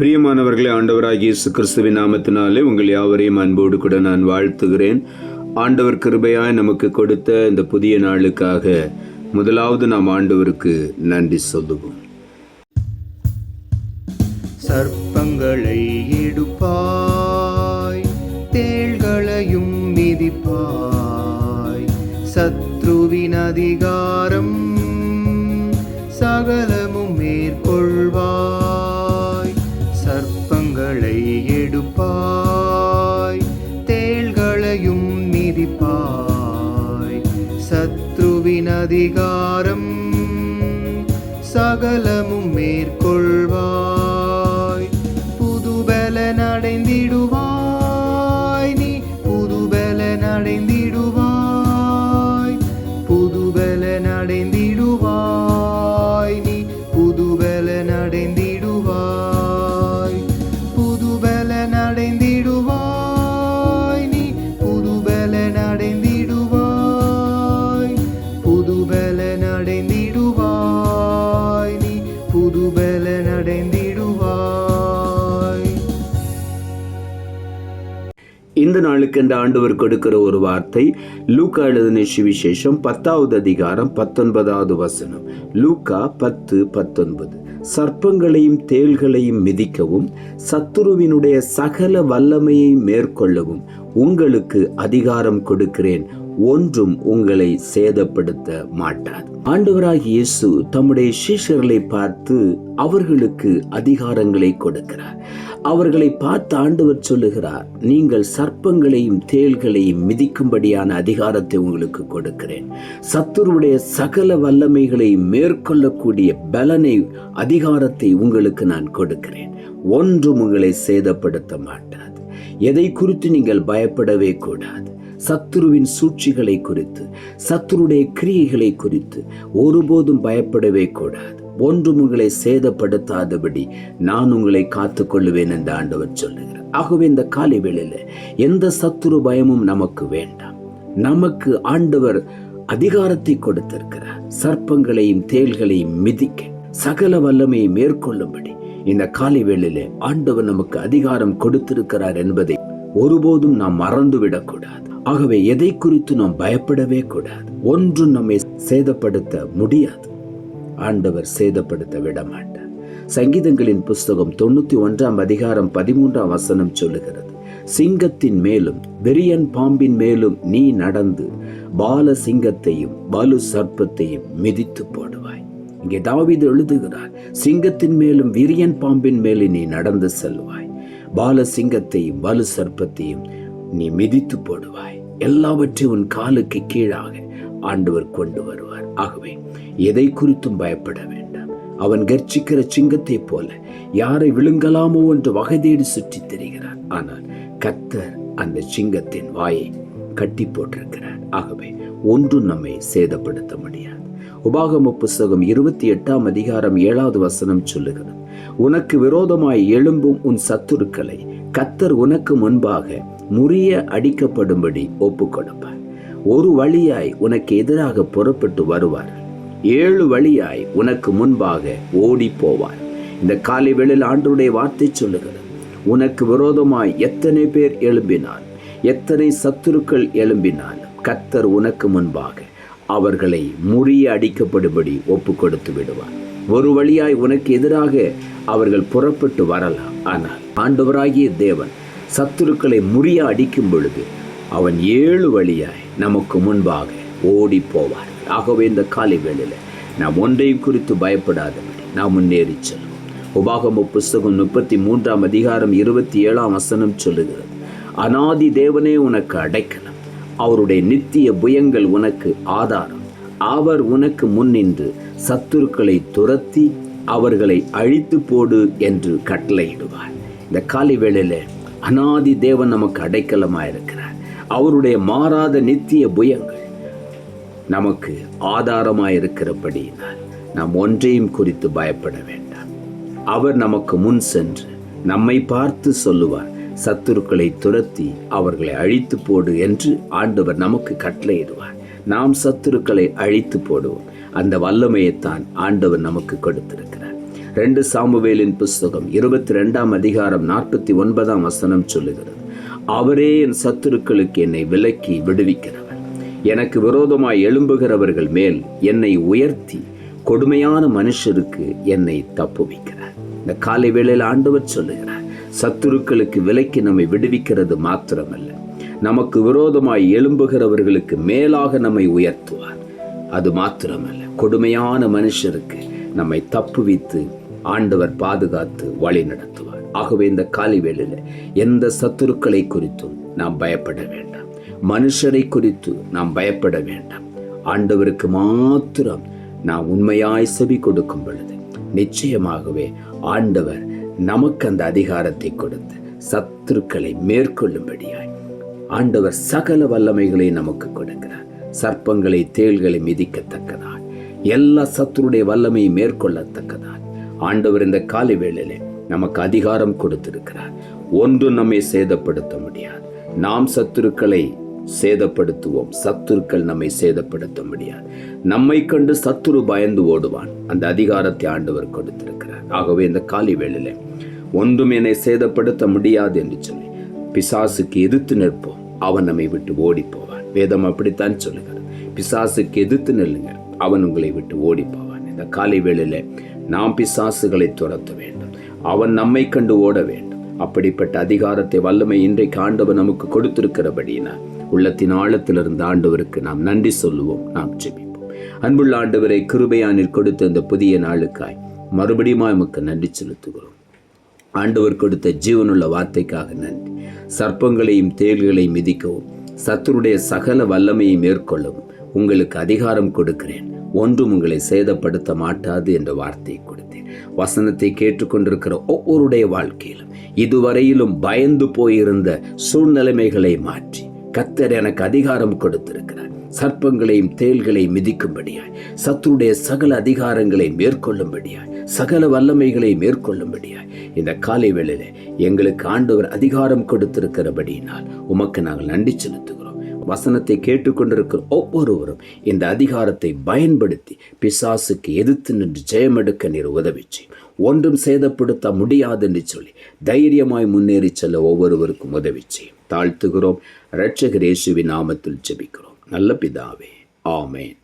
பிரியமானவர்களே ஆண்டவராகிய இயேசு கிறிஸ்துவின் நாமத்தினாலே உங்கள் யாவரையும் அன்போடு கூட நான் வாழ்த்துகிறேன். ஆண்டவர் கிருபையாய் நமக்கு கொடுத்த இந்த புதிய நாளுக்காக முதலாவது நாம் ஆண்டவருக்கு நன்றி சொல்லுவோம். சர்ப்பங்களை எடுப்பாய் தேள்களையும் மிதிப்பாய் சத்ருவின் அதிகாரம் மிதிப்பாய் சத்ருவின் அதிகாரம் சகலமும் மேற்கொள்வாய். புதுபல நடைந்திடுவாய் நீ புதுபல நடைந்தி என்ற ஆண்டவர் கொடுக்கிற ஒரு வார்த்தை. லூக்கா எழுதின சுவிசேஷம் பத்தாவது அதிகாரம் பத்தொன்பதாவது வசனம். லூக்கா பத்து பத்தொன்பது. சர்ப்பங்களையும் தேள்களையும் மிதிக்கவும் சத்துருவினுடைய சகல வல்லமையை மேற்கொள்ளவும் உங்களுக்கு அதிகாரம் கொடுக்கிறேன். ஒன்றும் உங்களை சேதப்படுத்த மாட்டார். ஆண்டவராக இயேசு தம்முடைய சீஷர்களை பார்த்து அவர்களுக்கு அதிகாரங்களை கொடுக்கிறார். அவர்களை பார்த்து ஆண்டவர் சொல்லுகிறார் நீங்கள் சர்ப்பங்களையும் தேள்களையும் மிதிக்கும்படியான அதிகாரத்தை உங்களுக்கு கொடுக்கிறேன். சத்துருவுடைய சகல வல்லமைகளை மேற்கொள்ளக்கூடிய பலனை அதிகாரத்தை உங்களுக்கு நான் கொடுக்கிறேன். ஒன்றும் உங்களை சேதப்படுத்த மாட்டாது எதை குறித்து நீங்கள் பயப்படவே கூடாது. சத்துருவின் சூழ்ச்சிகளை குறித்து சத்துருடைய கிரியைகளை குறித்து ஒருபோதும் பயப்படவே கூடாது. ஒன்றும் உங்களை சேதப்படுத்தாதபடி நான் உங்களை காத்துக்கொள்ளுவேன் என்று ஆண்டவர் சொல்லுகிறார். ஆகவே இந்த காலை வேளையில் எந்த சத்துரு பயமும் நமக்கு வேண்டாம். நமக்கு ஆண்டவர் அதிகாரத்தை கொடுத்திருக்கிறார். சர்ப்பங்களையும் தேள்களையும் மிதிக்க சகல வல்லமையை மேற்கொள்ளும்படி இந்த காலை வேளையிலே ஆண்டவர் நமக்கு அதிகாரம் கொடுத்திருக்கிறார் என்பதை ஒருபோதும் நாம் மறந்துவிடக்கூடாது. ஆகவே எதை குறித்து நாம் பயப்படவே கூடாது. ஒன்றும் நம்மை சேதப்படுத்த முடியாது. ஆண்டவர் சேதப்படுத்த விட மாட்டார் சங்கீதங்களின் புஸ்தகம் தொண்ணூத்தி ஒன்றாம் அதிகாரம் பதிமூன்றாம் வசனம் சொல்லுகிறது. சிங்கத்தின் மேலும் வெறியன் பாம்பின் மேலும் நீ நடந்து பால சிங்கத்தையும் பலு சர்ப்பத்தையும் மிதித்து போடும். இங்கே தாவீது எழுதுகிறார் சிங்கத்தின் மேலும் விரியன் பாம்பின் மேலும் நீ நடந்து செல்வாய். பால சிங்கத்தையும் வலு சர்ப்பத்தையும் நீ மிதித்து போடுவாய். எல்லாவற்றையும் உன் காலுக்கு கீழாக ஆண்டவர் கொண்டு வருவார். ஆகவே எதை குறித்தும் பயப்பட வேண்டாம். அவன் கர்ச்சிக்கிற சிங்கத்தைப் போல யாரை விழுங்கலாமோ என்று வகை தேடி சுற்றித் திரிகிறார். ஆனால் கத்தர் அந்த சிங்கத்தின் வாயை கட்டி போட்டிருக்கிறார் ஆகவே ஒன்றும் நம்மை சேதப்படுத்த முடியாது. உபாகம புஸ்தகம் இருபத்தி எட்டாம் அதிகாரம் ஏழாவது வசனம் சொல்லுகிறது உனக்கு விரோதமாய் எழும்பும் உன் சத்துருக்களை கத்தர் உனக்கு முன்பாக முறிய அடிக்கப்படும்படி ஒப்புக்கொடுப்பார். ஒரு வழியாய் உனக்கு எதிராக புறப்பட்டு வருவார். ஏழு வழியாய் உனக்கு முன்பாக ஓடி போவார் இந்த காலை வேளையில் ஆண்டருடைய வார்த்தை சொல்லுகிறது உனக்கு விரோதமாய் எத்தனை பேர் எழும்பினால் எத்தனை சத்துருக்கள் எழும்பினால் கத்தர் உனக்கு முன்பாக அவர்களை முறிய அடிக்கப்படும்படி ஒப்பு கொடுத்து விடுவார். ஒரு வழியாய் உனக்கு எதிராக அவர்கள் புறப்பட்டு வரலாம். ஆனால் ஆண்டவராகிய தேவன் சத்துருக்களை முறிய அடிக்கும் பொழுது அவன் ஏழு வழியாய் நமக்கு முன்பாக ஓடி போவார் ஆகவே இந்த காலை வேளையில் நாம் ஒன்றையும் குறித்து பயப்படாதபடி நாம் முன்னேறி செல்வோம். உபாகம புஸ்தகம் முப்பத்தி மூன்றாம் அதிகாரம் இருபத்தி ஏழாம் வசனம் சொல்லுகிறது. அனாதி தேவனே உனக்கு அடைக்கலம். அவருடைய நித்திய புயங்கள் உனக்கு ஆதாரம். அவர் உனக்கு முன்னின்று சத்துருக்களை துரத்தி அவர்களை அழித்து போடு என்று கட்டளையிடுவார். இந்த காலை வேளையில அனாதி தேவன் நமக்கு அடைக்கலமாயிருக்கிறார். அவருடைய மாறாத நித்திய புயங்கள் நமக்கு ஆதாரமாயிருக்கிறபடியினால் நாம் ஒன்றையும் குறித்து பயப்பட வேண்டாம். அவர் நமக்கு முன் சென்று நம்மை பார்த்து சொல்லுவார். சத்துருக்களை துரத்தி அவர்களை அழித்து போடு என்று ஆண்டவர் நமக்கு கட்டளையிடுவார். நாம் சத்துருக்களை அழித்து போடுவோம். அந்த வல்லமையைத்தான் ஆண்டவர் நமக்கு கொடுத்திருக்கிறார். ரெண்டு சாமுவேலின் புஸ்தகம் இருபத்தி ரெண்டாம் அதிகாரம் நாற்பத்தி ஒன்பதாம் வசனம் சொல்லுகிறது. அவரே என் சத்துருக்களுக்கு என்னை விலக்கி விடுவிக்கிறவர். எனக்கு விரோதமாய் எழும்புகிறவர்கள் மேல் என்னை உயர்த்தி கொடுமையான மனுஷருக்கு என்னை தப்புவிக்கிறார். இந்த காலை வேளையில் ஆண்டவர் சொல்லுகிறார் சத்துருக்களுக்கு விலைக்கு நம்மை விடுவிக்கிறது மாத்திரமல்ல. நமக்கு விரோதமாய் எழும்புகிறவர்களுக்கு மேலாக நம்மை உயர்த்துவார். அது மாத்திரமல்ல. கொடுமையான மனுஷருக்கு நம்மை தப்புவித்து ஆண்டவர் பாதுகாத்து வழி நடத்துவார். ஆகவே இந்த காலி வேளையில் எந்த சத்துருக்களை குறித்தும் நாம் பயப்பட வேண்டாம். மனுஷரை குறித்து நாம் பயப்பட வேண்டாம். ஆண்டவருக்கு மாத்திரம் நாம் உண்மையாய் செவி கொடுக்கும் பொழுது நிச்சயமாகவே ஆண்டவர் நமக்கு அந்த அதிகாரத்தை கொடுத்து சத்துருக்களை மேற்கொள்ளும்படியாய் ஆண்டவர் சகல வல்லமைகளை நமக்கு கொடுக்கிறார். சர்ப்பங்களை தேள்களை மிதிக்கத்தக்கதாய். எல்லா சத்துருடைய வல்லமையை மேற்கொள்ளத்தக்கதாய். ஆண்டவர் இந்த காலை வேளையிலே நமக்கு அதிகாரம் கொடுத்திருக்கிறார். ஒன்றும் நம்மை சேதப்படுத்த முடியாது. நாம் சத்துருக்களை சேதப்படுத்துவோம். சத்துருக்கள் நம்மை சேதப்படுத்த முடியாது. நம்மை கண்டு சத்துரு பயந்து ஓடுவான். அந்த அதிகாரத்தை ஆண்டவர் கொடுத்திருக்கிறார். ஆகவே இந்த காலி வேளையிலே ஒன்றும் என்னை சேதப்படுத்த முடியாது என்று சொல்லி பிசாசுக்கு எதிர்த்து நிற்போம். அவன் நம்மை விட்டு ஓடி போவான் வேதம் அப்படித்தான் சொல்லுகிறது. பிசாசுக்கு எதிர்த்து நில்லுங்க அவன் உங்களை விட்டு ஓடி போவான் இந்த காலை வேளையில் நாம் பிசாசுகளை துரத்த வேண்டும். அவன் நம்மை கண்டு ஓட வேண்டும். அப்படிப்பட்ட அதிகாரத்தை வல்லமை இன்றைக்கு ஆண்டவர் நமக்கு கொடுத்திருக்கிறபடினா உள்ளத்தின் ஆழத்திலிருந்து ஆண்டவருக்கு நாம் நன்றி சொல்லுவோம். நாம் ஜெபிப்போம். அன்புள்ள ஆண்டவரை கிருபையானில் கொடுத்த இந்த புதிய நாளுக்காய் மறுபடியும் நமக்கு நன்றி செலுத்துகிறோம். ஆண்டவர் கொடுத்த ஜீவனுள்ள வார்த்தைக்காக நன்றி. சர்ப்பங்களையும் தேள்களையும் மிதிக்கவும் சத்துருடைய சகல வல்லமையை மேற்கொள்ளவும் உங்களுக்கு அதிகாரம் கொடுக்கிறேன். ஒன்றும் உங்களை சேதப்படுத்த மாட்டாது என்ற வார்த்தையை கொடுத்தேன். வசனத்தை கேட்டுக்கொண்டிருக்கிற ஒவ்வொருடைய வாழ்க்கையிலும் இதுவரையிலும் பயந்து போயிருந்த சூழ்நிலைமைகளை மாற்றி கத்தர் எனக்கு அதிகாரம் கொடுத்திருக்கிறார். சர்ப்பங்களையும் தேள்களை மிதிக்கும்படியாய். சத்துருடைய சகல அதிகாரங்களை மேற்கொள்ளும்படியாய். சகல வல்லமைகளை மேற்கொள்ளும்படியாய். இந்த காலை வேளையில எங்களுக்கு ஆண்டவர் அதிகாரம் கொடுத்திருக்கிறபடியினால் உமக்கு நாங்கள் நன்றி செலுத்துகிறோம். வசனத்தை கேட்டுக்கொண்டிருக்கிற ஒவ்வொருவரும் இந்த அதிகாரத்தை பயன்படுத்தி பிசாசுக்கு எதிர்த்து நின்று ஜெயமெடுக்க நீர் உதவிச்சு ஒன்றும் சேதப்படுத்த முடியாது என்று சொல்லி தைரியமாய் முன்னேறி செல்ல ஒவ்வொருவருக்கும் உதவிச்சு தாழ்த்துகிறோம். இரட்சகரேசுவின் நாமத்தில் ஜெபிக்கிறோம். நல்ல பிதாவே. ஆமேன்.